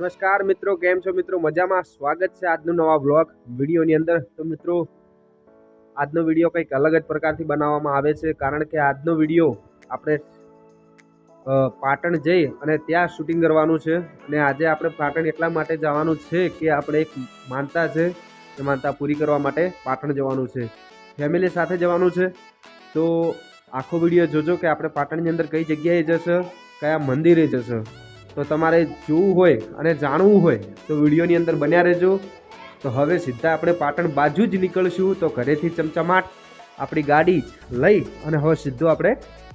નમસ્કાર મિત્રો, કેમ છો મિત્રો? મજામાં? સ્વાગત છે આજનો નવા બ્લોગ વિડીયોની અંદર તો મિત્રો, આજનો વીડિયો કંઈક અલગ જ પ્રકારથી બનાવવામાં આવે છે. કારણ કે આજનો વીડિયો આપણે પાટણ જઈ અને ત્યાં શૂટિંગ કરવાનું છે. અને આજે આપણે પાટણ એટલા માટે જવાનું છે કે આપણે એક માનતા છે, એ માનતા પૂરી કરવા માટે પાટણ જવાનું છે. ફેમિલી સાથે જવાનું છે. તો આખો વીડિયો જોજો કે આપણે પાટણની અંદર કઈ જગ્યાએ જશે, કયા મંદિરે જશે. તો તમારે જોવું હોય અને જાણવું હોય તો વિડીયોની અંદર બન્યા રહેજો. તો હવે સીધા આપણે પાટણ બાજુ જ નીકળશું. તો ઘરેથી ચમચમાટ આપણી ગાડી લઈ અને હવે સીધું આપણે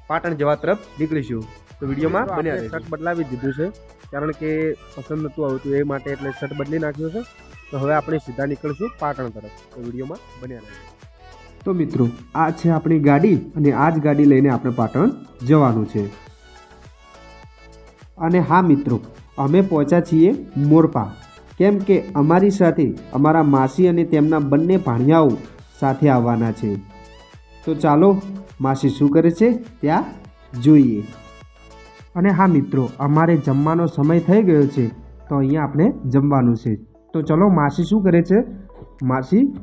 પાટણ જવા તરફ નીકળીશું. તો વિડીયોમાં બન્યા શર્ટ બદલાવી દીધું છે. કારણ કે પસંદ નહોતું આવતું એ માટે એટલે શર્ટ બદલી નાખ્યો છે. તો હવે આપણે સીધા નીકળશું પાટણ તરફ. તો વિડીયોમાં બન્યા રહેજો. તો મિત્રો આ છે આપણી ગાડી અને આ જ ગાડી લઈને આપણે પાટણ જવાનું છે. અને હા મિત્રો, અમે પહોંચ્યા છીએ મોરપા. કેમ કે અમારી સાથે અમારા માસી અને તેમના બંને ભાણિયાઓ સાથે આવવાના છે. તો ચાલો, માસી શું કરે છે? ત્યાં જોઈએ. અને હા મિત્રો, અમારે જમવાનો સમય થઈ ગયો છે, તો અહીંયા આપણે જમવાનું છે. તો ચલો, માસી શું કરે છે? માસી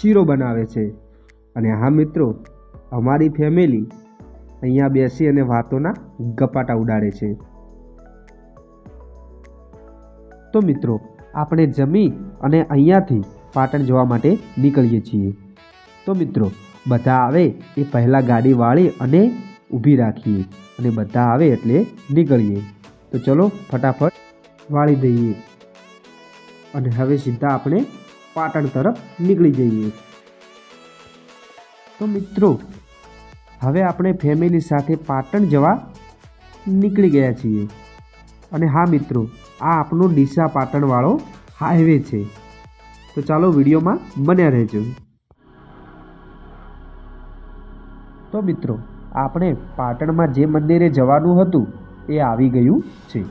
શીરો બનાવે છે. અને હા મિત્રો, અમારી ફેમિલી અહીંયા બેસી અને વાતોના ગપાટા ઉડાડે છે. તો મિત્રો, આપણે જમી અને અહીંયાથી પાટણ જવા માટે નીકળીએ છીએ. તો મિત્રો, બધા આવે એ પહેલાં ગાડી વાળી અને ઊભી રાખીએ અને બધા આવે એટલે નીકળીએ. તો ચલો ફટાફટ વાળી દઈએ અને હવે સીધા આપણે પાટણ તરફ નીકળી જઈએ. તો મિત્રો, હવે આપણે ફેમિલી સાથે પાટણ જવા નીકળી ગયા છીએ. અને હા મિત્રો આ આપણો ડીસા પાટણવાળો હાઈવે છે. તો ચાલો વિડીયોમાં બન્યા રહેજો. તો મિત્રો, આપણે પાટણમાં જે મંદિરે જવાનું હતું, એ આવી ગયું છે.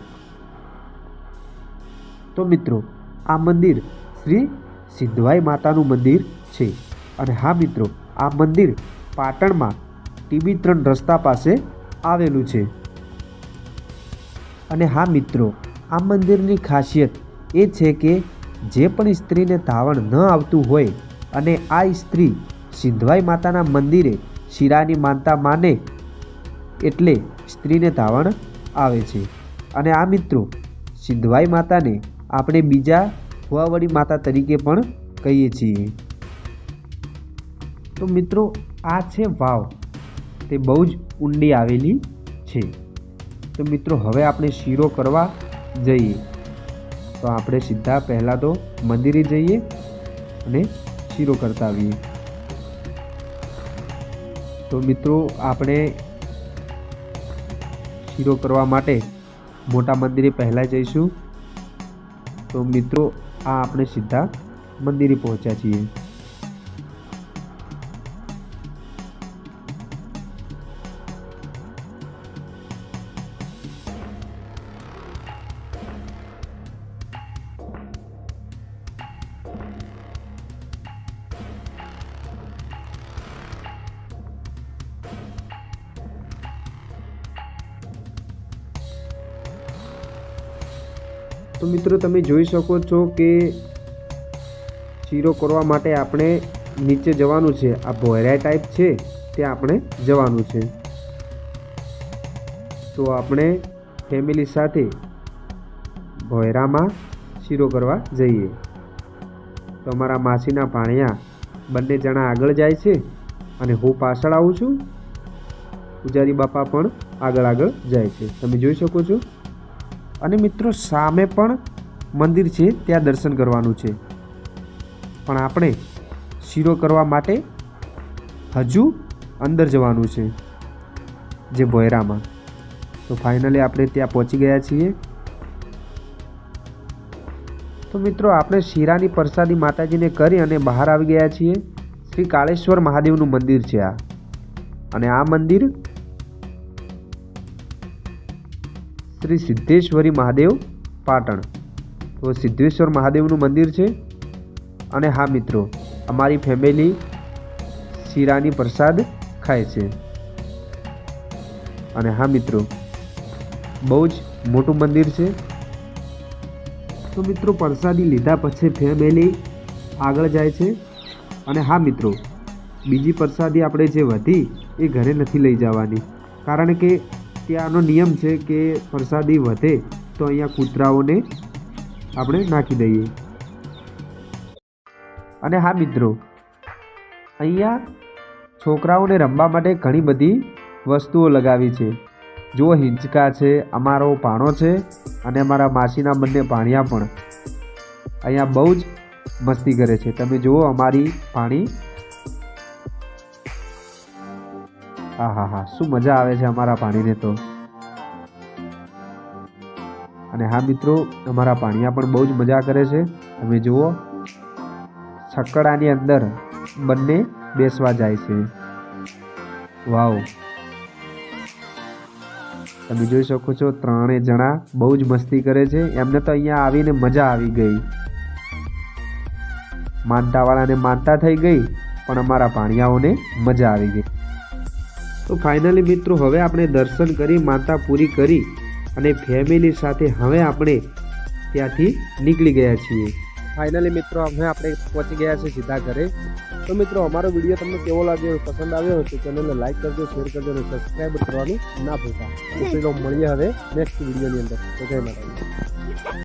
તો મિત્રો, આ મંદિર શ્રી સિદ્ધવાઈ માતાનું મંદિર છે. અને હા મિત્રો, આ મંદિર પાટણમાં ટીબી ત્રણ રસ્તા પાસે આવેલું છે. અને હા મિત્રો આ મંદિરની ખાસિયત એ છે કે જે પણ સ્ત્રીને ધાવણ ન આવતું હોય અને આ સ્ત્રી સિંધવાઈ માતાના મંદિરે શિરાની માનતા માને એટલે સ્ત્રીને ધાવણ આવે છે. અને આ મિત્રો સિંધવાઈ માતાને આપણે બીજા ફુવાવડી માતા તરીકે પણ કહીએ છીએ. તો મિત્રો, આ છે વાવ. તે બહુ જ ઊંડી આવેલી છે. તો મિત્રો, હવે આપણે શીરો કરવા જઈએ. તો આપણે સીધા પહેલાં તો મંદિરે જઈએ અને શીરો કરતા આવીએ. તો મિત્રો, આપણે શીરો કરવા માટે મોટા મંદિરે પહેલાં જઈશું. તો મિત્રો, આ આપણે સીધા મંદિરે પહોંચ્યા છીએ. તો મિત્રો તમે જોઈ શકો છો કે શીરો કરવા માટે આપણે નીચે જવાનું છે. આ ભોયરા ટાઈપ છે ત્યાં આપણે જવાનું છે. તો આપણે ફેમિલી સાથે ભોયરામાં શીરો કરવા જઈએ. તો અમારા માસીના ભાણિયા બંને જણા આગળ જાય છે અને હું પાછળ આવું છું. પૂજારી બાપા પણ આગળ આગળ જાય છે. તમે જોઈ શકો છો? અને મિત્રો સામે પણ મંદિર છે, ત્યાં દર્શન કરવાનું છે. પણ આપણે શીરો કરવા માટે હજુ અંદર જવાનું છે, જે ભોયરામાં. તો ફાઇનલી આપણે ત્યાં પહોંચી ગયા છીએ. તો મિત્રો આપણે શીરાની પ્રસાદી માતાજીને કરી અને બહાર આવી ગયા છીએ. શ્રી કાળેશ્વર મહાદેવનું મંદિર છે આ. અને આ મંદિર શ્રી સિદ્ધેશ્વરી મહાદેવ પાટણ. તો સિદ્ધેશ્વર મહાદેવનું મંદિર છે. અને હા મિત્રો, અમારી ફેમિલી શીરાની પ્રસાદ ખાય છે. અને હા મિત્રો, બહુ જ મોટું મંદિર છે. તો મિત્રો, પ્રસાદી લીધા પછી ફેમિલી આગળ જાય છે. અને હા મિત્રો, બીજી પ્રસાદી આપણે જે વધી એ ઘરે નથી લઈ જવાની. કારણ કે ત્યાંનો નિયમ છે કે પ્રસાદી વધે તો અહીંયા કૂતરાઓને આપણે નાખી દઈએ. અને હા મિત્રો, અહીંયા છોકરાઓને રમવા માટે ઘણી બધી વસ્તુઓ લગાવી છે. જુઓ હિંચકા છે, અમારો પાણો છે અને અમારા માસીના બંને પાણિયા પણ. અહીંયા બહુ જ મસ્તી કરે છે. તમે જુઓ અમારી પાણી હા હા હા. શું મજા આવે છે અમારા પાણીને તો? અને હા, મિત્રો, અમારા પાણીયા પણ બહુ જ મજા કરે છે. તમે જુઓ, છકડાની અંદર બંને બેસવા જાય છે. વાવ. તમે જોઈ શકો છો ત્રણેય જણા બહુ જ મસ્તી કરે છે. એમને તો અહીંયા આવીને મજા આવી ગઈ. માનતાવાળાને માનતા થઈ ગઈ, પણ અમારા પાણીયાઓને મજા આવી ગઈ. તો ફાઇનલી મિત્રો હવે આપણે દર્શન કરી માનતા પૂરી કરી અને ફેમિલી સાથે હવે આપણે ત્યાંથી નીકળી ગયા છીએ. ફાઇનલી મિત્રો, હવે આપણે પહોંચી ગયા છીએ સીધા ઘરે. તો મિત્રો, અમારો વીડિયો તમને કેવો લાગ્યો, પસંદ આવ્યો તો ચેનલને લાઈક કરજો શેર કરજો અને સબસ્ક્રાઈબ કરવાનું ના ભૂલતા. મળીએ હવે નેક્સ્ટ વિડીયોની અંદર. જય માતાજી.